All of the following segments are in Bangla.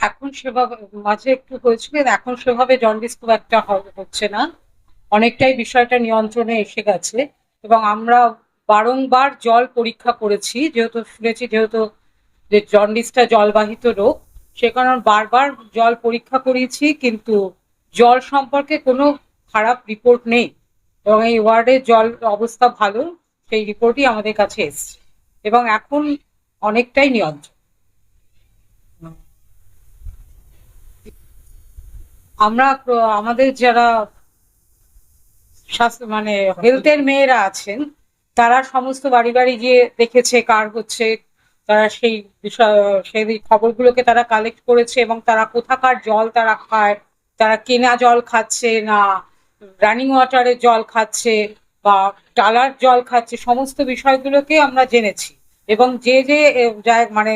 এখন সেভাবে, মাঝে একটু হয়েছিল এখন সেভাবে জন্ডিস খুব একটা হচ্ছে না। অনেকটাই বিষয়টা নিয়ন্ত্রণে এসে গেছে। এবং আমরা বারংবার জল পরীক্ষা করেছি, যেহেতু শুনেছি যেহেতু যে জন্ডিসটা জলবাহিত রোগ, সে কারণে বারবার জল পরীক্ষা করিয়েছি কিন্তু জল সম্পর্কে কোনো খারাপ রিপোর্ট নেই। এবং এই ওয়ার্ডের জল অবস্থা ভালো, সেই রিপোর্টই আমাদের কাছে এসছে। এবং এখন অনেকটাই নিয়ন্ত্রণ। আমরা আমাদের যারা স্বাস্থ্য মানে হেলথের মেয়েরা আছেন, তারা সমস্ত বাড়ি বাড়ি গিয়ে দেখেছে কার হচ্ছে, তারা সেই বিষয় সেই খবরগুলোকে তারা কালেক্ট করেছে এবং তারা কোথাকার জল তারা খায়, তারা কেনা জল খাচ্ছে না রানিং ওয়াটারের জল খাচ্ছে বা টালার জল খাচ্ছে, সমস্ত বিষয়গুলোকে আমরা জেনেছি। এবং যে যে মানে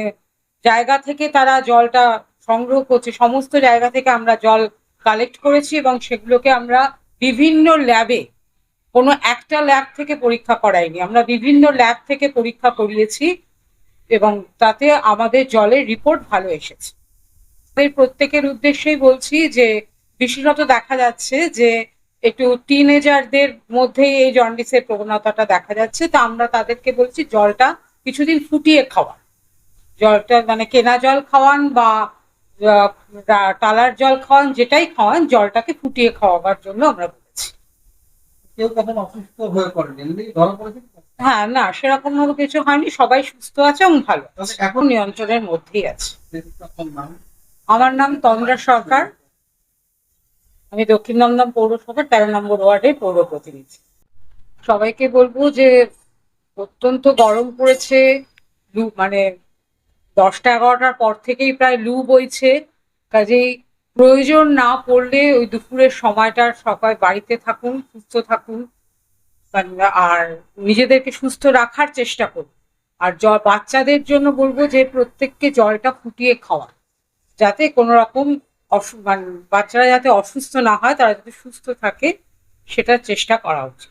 জায়গা থেকে তারা জলটা সংগ্রহ করছে, সমস্ত জায়গা থেকে আমরা জল কালেক্ট করেছি এবং সেগুলোকে আমরা বিভিন্ন ল্যাবে কোনো একটা ল্যাব থেকে পরীক্ষা করাইনি। আমরা বিভিন্ন ল্যাব থেকে পরীক্ষা করিয়েছি এবং তাতে আমাদের জলের রিপোর্ট ভালো এসেছে। তাদের প্রত্যেকের উদ্দেশ্যেই বলছি যে, বিশেষত দেখা যাচ্ছে যে, একটু টিনেজারদের মধ্যেই এই জন্ডিসের প্রবণতাটা দেখা যাচ্ছে। তা আমরা তাদেরকে বলছি জলটা কিছুদিন ফুটিয়ে খাওয়ান জলটা মানে কেনা জল খাওয়ান বা টা- জল খাওয়ান যেটাই খাওয়ান জলটাকে ফুটিয়ে খাওয়াবার জন্য আমরা বলেছি। কেউ কখন অসুস্থ হয়ে পড়েন এমনি ধরা পড়েছে? হ্যাঁ না সেরকম ভাবে কিছু হয়নি সবাই সুস্থ আছে এবং ভালো এখন এখন নিয়ন্ত্রণের মধ্যেই আছে। আমার নাম তন্দ্রা সরকার। আমি দক্ষিণ দমদম পৌরসভার তেরো নম্বর ওয়ার্ডের পৌর প্রতিনিধি। সবাইকে বলব যে অত্যন্ত গরম পড়েছে মানে দশটা এগারোটার পর থেকেই প্রায় লু বইছে। কাজেই প্রয়োজন না পড়লে ওই দুপুরের সময়টা সবাই বাড়িতে থাকুন, সুস্থ থাকুন। আর নিজেদেরকে সুস্থ রাখার চেষ্টা করুন। আর জ- বাচ্চাদের জন্য বলব যে প্রত্যেককে জলটা ফুটিয়ে খাওয়া। যাতে কোনো রকম মানে বাচ্চারা যাতে অসুস্থ না হয়, তারা যাতে সুস্থ থাকে, সেটার চেষ্টা করা উচিত।